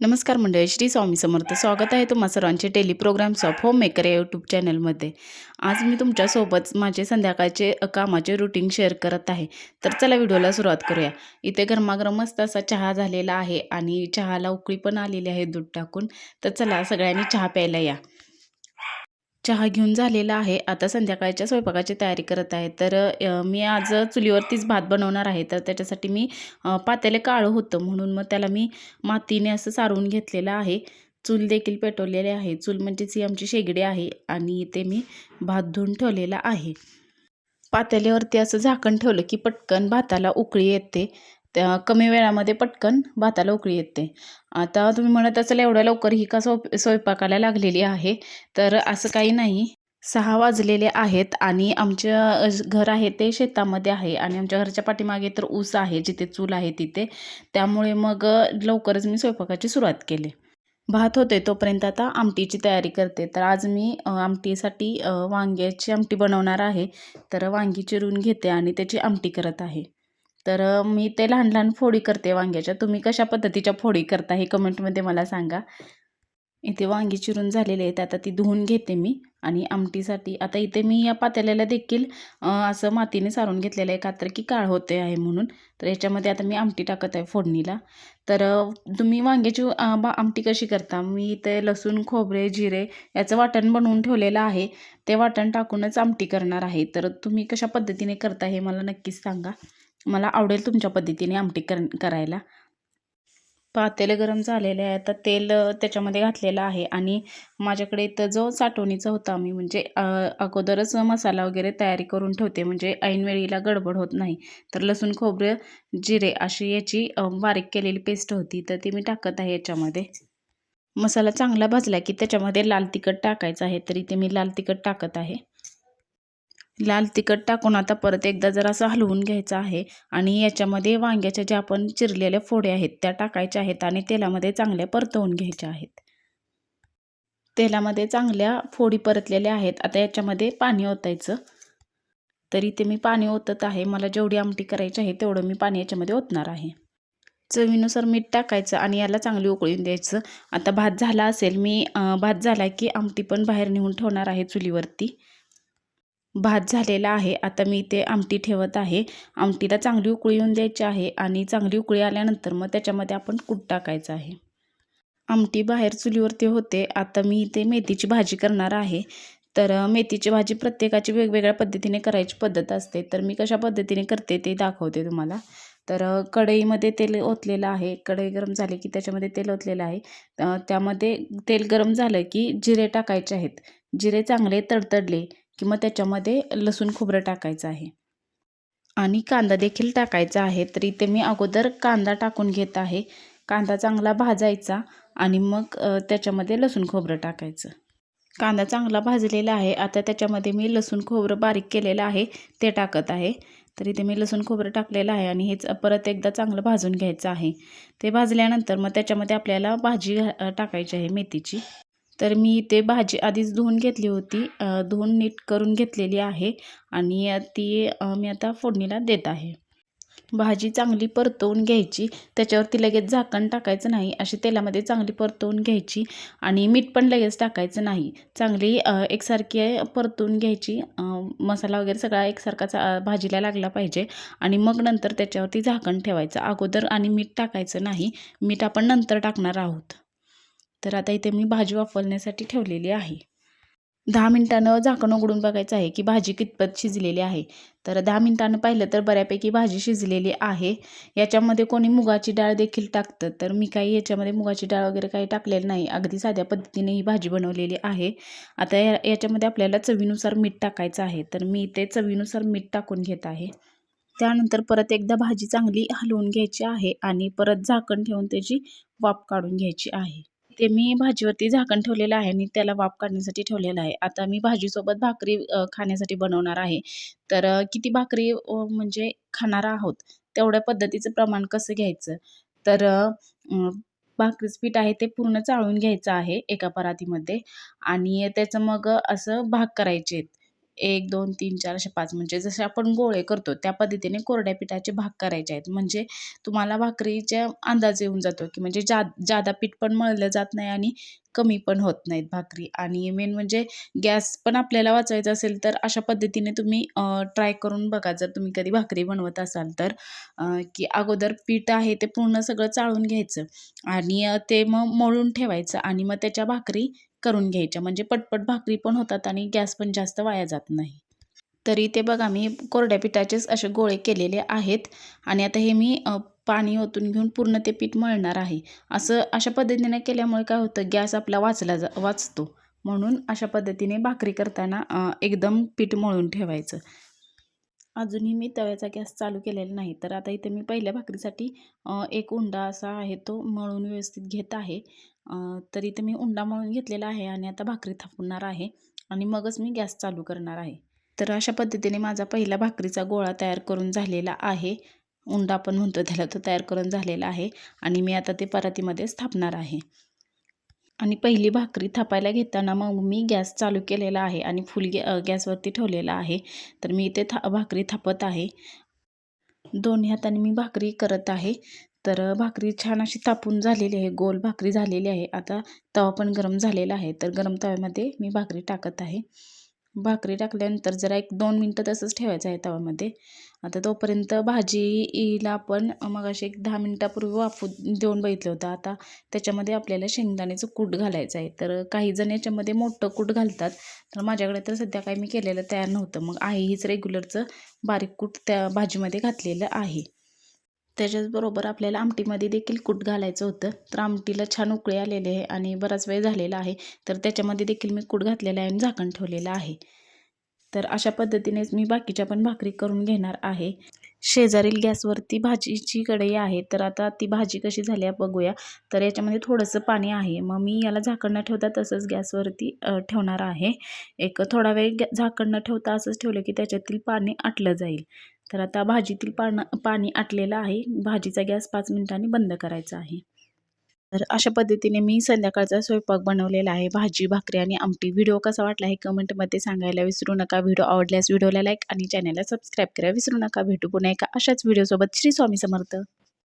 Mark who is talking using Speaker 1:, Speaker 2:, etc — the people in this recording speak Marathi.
Speaker 1: नमस्कार मंडळी श्री स्वामी समर्थ. स्वागत आहे तुम्हा सर्वांचे tele programs of home maker या यूट्यूब चॅनलमध्ये आज मी तुमच्यासोबत माझे संध्याकाळचे कामाचे रुटीन शेअर करत आहे. तर चला व्हिडिओला सुरुवात करूया. इथे गरमागरम मस्त असा चहा झालेला आहे आणि चहाला उकळी पण आलेली आहे दूध टाकून. तर चला सगळ्यांनी चहा प्यायला या. चहा घेऊन झालेला आहे. आता संध्याकाळच्या स्वयंपाकाची तयारी करत आहे. तर मी आज चुलीवरतीच भात बनवणार आहे. तर त्याच्यासाठी मी अ, काळं होतं. म्हणून मग त्याला मी मातीने असं सारवून घेतलेलं आहे. चूल देखील पेटवलेले आहे. चूल म्हणजेच ही आमची शेगडी आहे आणि इथे मी भात धुवून ठेवलेला आहे. पातेल्यावरती असं झाकण ठेवलं की पटकन भाताला उकळी येते. त्या कमी वेळामध्ये पटकन भाताला उकळी येते. आता तुम्ही म्हणत असाल एवढ्या लवकर ही का स्वप स्वयंपाकाला लागलेली आहे? तर असं काही नाही. सहा वाजलेले आहेत आणि आमचं घर आहे ते शेतामध्ये आहे आणि आमच्या घरच्या पाठीमागे तर ऊस आहे जिथे चूल आहे तिथे. त्यामुळे मग लवकरच मी स्वयंपाकाची सुरुवात केली. भात होते तोपर्यंत आता आमटीची तयारी करते. तर आज मी आमटीसाठी वांग्याची आमटी बनवणार आहे. तर वांगी चिरून घेते आणि त्याची आमटी करत आहे. तर मी ते लहान लहान फोडी करते वांग्याच्या. तुम्ही कशा पद्धतीच्या फोडी करता हे कमेंटमध्ये मला सांगा. इथे वांगी चिरून झालेले आहेत. आता ती धुवून घेते मी आणि आमटीसाठी. आता इथे मी या पातेल्याला देखील असं मातीने सारून घेतलेलं आहे. कात्र की काळ होते आहे म्हणून. तर याच्यामध्ये आता मी आमटी टाकत आहे फोडणीला. तर तुम्ही वांग्याची बा आमटी कशी करता? मी इथे लसूण खोबरे जिरे याचं वाटण बनवून ठेवलेलं आहे. ते वाटण टाकूनच आमटी करणार आहे. तर तुम्ही कशा पद्धतीने करता हे मला नक्कीच सांगा. मला आवडेल तुमच्या पद्धतीने आमटी कर करायला. पातेलं गरम झालेलं आहे आता तेल त्याच्यामध्ये घातलेलं आहे. आणि माझ्याकडे इथं जो साठवणीचा होता मी म्हणजे अगोदरच मसाला वगैरे तयारी करून ठेवते म्हणजे ऐनवेळीला गडबड होत नाही. तर लसूण खोबरं जिरे अशी याची बारीक केलेली पेस्ट होती तर ती मी टाकत आहे याच्यामध्ये. मसाला चांगला भाजला की त्याच्यामध्ये लाल तिखट टाकायचं आहे तर इथे मी लाल तिखट टाकत आहे. लाल तिखट टाकून आता परत एकदा जरासा हलवून घ्यायचं आहे. आणि याच्यामध्ये वांग्याच्या ज्या आपण चिरलेल्या फोड्या आहेत त्या टाकायच्या आहेत आणि तेलामध्ये चांगल्या परतवून घ्यायच्या आहेत. तेलामध्ये चांगल्या फोडी परतलेल्या आहेत. आता याच्यामध्ये पाणी ओतायचं. तरी ते मी पाणी ओतत आहे. मला जेवढी आमटी करायची आहे तेवढं मी पाणी याच्यामध्ये ओतणार आहे. चवीनुसार मीठ टाकायचं आणि याला चांगली उकळून द्यायचं. आता भात झाला असेल मी भात झाला की आमटी पण बाहेर नेऊन ठेवणार आहे चुलीवरती. भात झालेला आहे. आता मी इथे आमटी ठेवत आहे. आमटीला चांगली उकळी येऊन द्यायची आहे आणि चांगली उकळी आल्यानंतर मग त्याच्यामध्ये आपण कूट टाकायचं आहे. आमटी बाहेर चुलीवरती होते. आता मी इथे मेथीची भाजी करणार आहे. तर मेथीची भाजी प्रत्येकाची वेगवेगळ्या पद्धतीने करायची पद्धत असते. तर मी कशा पद्धतीने करते ते दाखवते तुम्हाला. तर कढईमध्ये तेल ओतलेलं आहे. कढई गरम झाली की त्याच्यामध्ये तेल ओतलेलं आहे. त्यामध्ये तेल गरम झालं की जिरे टाकायचे आहेत. जिरे चांगले तडतडले. की मग त्याच्यामध्ये लसूण खोबरं टाकायचं आहे. आणि कांदा देखील टाकायचा आहे तर इथे मी अगोदर कांदा टाकून घेत आहे. कांदा चांगला भाजायचा आणि मग त्याच्यामध्ये लसूण खोबरं टाकायचं. कांदा चांगला भाजलेला आहे आता त्याच्यामध्ये मी लसूण खोबरं बारीक केलेलं आहे ते टाकत आहे. तर इथे मी लसूण खोबरं टाकलेलं आहे आणि हेच परत एकदा चांगलं भाजून घ्यायचं आहे. ते भाजल्यानंतर मग त्याच्यामध्ये आपल्याला भाजी घा- टाकायची आहे मेथीची. तर मी ते भाजी आधीच धुवून घेतली होती. धुवून नीट करून घेतलेली आहे आणि ती मी आता फोडणीला देत आहे. भाजी चांगली परतवून घ्यायची. त्याच्यावरती लगेच झाकण टाकायचं नाही. अशी तेलामध्ये चांगली परतवून घ्यायची आणि मीठ पण लगेच टाकायचं नाही. चांगली एकसारखी परतवून घ्यायची. मसाला वगैरे सगळा एकसारखाच भाजीला लागला पाहिजे आणि मग नंतर त्याच्यावरती झाकण ठेवायचं. अगोदर आणि मीठ टाकायचं नाही. मीठ आपण नंतर टाकणार आहोत. तर आता इथे मी भाजी वाफवण्यासाठी ठेवलेली आहे. दहा मिनिटानं झाकण उघडून बघायचं आहे की भाजी कितपत शिजलेली आहे. तर दहा मिनिटानं पाहिलं तर बऱ्यापैकी भाजी शिजलेली आहे. याच्यामध्ये कोणी मुगाची डाळ देखील टाकतं. तर मी काही याच्यामध्ये मुगाची डाळ वगैरे काही टाकलेलं नाही. अगदी साध्या पद्धतीने ही भाजी बनवलेली आहे. आता या याच्यामध्ये आपल्याला चवीनुसार मीठ टाकायचं आहे. तर मी इथे चवीनुसार मीठ टाकून घेत आहे. त्यानंतर परत एकदा भाजी चांगली हलवून घ्यायची आहे आणि परत झाकण ठेवून त्याची वाफ काढून घ्यायची आहे. ते मी भाजीवरती झाकण ठेवलेलं आहे आणि त्याला वाफ काढण्यासाठी ठेवलेलं आहे. आता मी भाजीसोबत भाकरी खाण्यासाठी बनवणार आहे. तर किती भाकरी म्हणजे खाणार आहोत? तेवढ्या पद्धतीचं प्रमाण कसं घ्यायचं? तर भाकरीचं पीठ आहे ते पूर्ण चाळून घ्यायचं आहे एका परातीमध्ये आणि त्याचं मग असं भाग करायचे आहेत एक दोन तीन चार असे पाच. म्हणजे जसे आपण गोळे करतो त्या पद्धतीने कोरड्या पिठाचे भाग करायचे आहेत. म्हणजे तुम्हाला भाकरीच्या अंदाज येऊन जातो की म्हणजे जा जादा पीठ पण मळलं जात नाही आणि कमी पण होत नाहीत भाकरी. आणि मेन म्हणजे गॅस पण आपल्याला वाचवायचा असेल तर अशा पद्धतीने तुम्ही ट्राय करून बघा. जर तुम्ही कधी भाकरी बनवत असाल तर की अगोदर पीठ आहे ते पूर्ण सगळं चाळून घ्यायचं आणि ते मग मळून ठेवायचं आणि मग त्याच्या भाकरी करून घ्यायच्या. म्हणजे पटपट भाकरी पण होतात आणि गॅस पण जास्त वाया जात नाही. तरी ते बघा मी कोरड्या पिठाचेच असे गोळे केलेले आहेत आणि आता हे मी पाणी ओतून घेऊन पूर्ण ते पीठ मळणार आहे. असं अशा पद्धतीने केल्यामुळे काय होतं गॅस आपला वाचला जा वाचतो. म्हणून अशा पद्धतीने भाकरी करताना एकदम पीठ मळून ठेवायचं. अजूनही मी तव्याचा गॅस चालू केलेला नाही. तर आता इथे मी पहिल्या भाकरीसाठी एक उंडा असा आहे तो मळून व्यवस्थित घेत आहे. तर इथे मी उंडा मळून घेतलेला आहे आणि आता भाकरी थापणार आहे आणि मगच मी गॅस चालू करणार आहे. तर अशा पद्धतीने माझा पहिला भाकरीचा गोळा तयार करून झालेला आहे. उंडा आपण म्हणतो त्याला तो तयार करून झालेला आहे आणि मी आता ते परातीमध्ये स्थापणार आहे. आणि पहिली भाकरी थापायला घेताना मग मी गॅस चालू केलेला आहे आणि फुल गॅ गॅसवरती ठेवलेला आहे. तर मी इथे था भाकरी थापत आहे. दोन्ही हाताने मी भाकरी करत आहे. तर भाकरी छान अशी तापून झालेली आहे गोल भाकरी झालेली आहे. आता तवा पण गरम झालेला आहे. तर गरम तव्यामध्ये मी भाकरी टाकत आहे. भाकरी टाकल्यानंतर जरा एक दोन मिनटं तसंच ठेवायचं आहे तव्यामध्ये. आता तोपर्यंत भाजीला आपण मग असे एक दहा मिनटापूर्वी वाफू देऊन बघितलं होतं. आता त्याच्यामध्ये आपल्याला शेंगदाण्याचं कूट घालायचं आहे. तर काही जण याच्यामध्ये मोठं कूट घालतात. तर माझ्याकडे तर सध्या काही मी केलेलं तयार नव्हतं. मग आहे हीच रेग्युलरचं बारीक कूट त्या भाजीमध्ये घातलेलं आहे. त्याच्याचबरोबर आपल्याला आमटीमध्ये देखील कूट घालायचं होतं. तर आमटीला छान उकळी आलेले आहे आणि बराच वेळ झालेला आहे. तर त्याच्यामध्ये देखील मी कूट घातलेला आहे आणि झाकण ठेवलेलं आहे. तर अशा पद्धतीनेच मी बाकीच्या पण भाकरी करून घेणार आहे. शेजारील गॅसवरती भाजीची कढई आहे. तर आता ती भाजी कशी झाली आहे बघूया. तर याच्यामध्ये थोडंसं पाणी आहे. मग मी याला झाकण न ठेवता तसंच गॅसवरती ठेवणार आहे. एक थोडा वेळ गॅ झाकण न ठेवता असंच ठेवलं की त्याच्यातील पाणी आटलं जाईल. तर आता भाजीतील पानं पाणी आटलेलं आहे. भाजीचा गॅस पाच मिनिटांनी बंद करायचा आहे. तर अशा पद्धतीने मी संध्याकाळचा स्वयंपाक बनवलेला आहे. भाजी भाकरी आणि आमटी. व्हिडिओ कसा वाटला हे कमेंटमध्ये सांगायला विसरू नका. व्हिडिओ आवडल्यास व्हिडिओला लाईक आणि चॅनलला सबस्क्राईब करा. विसरू नका. भेटू पुन्हा एका अशाच व्हिडिओसोबत श्री स्वामी समर्थ.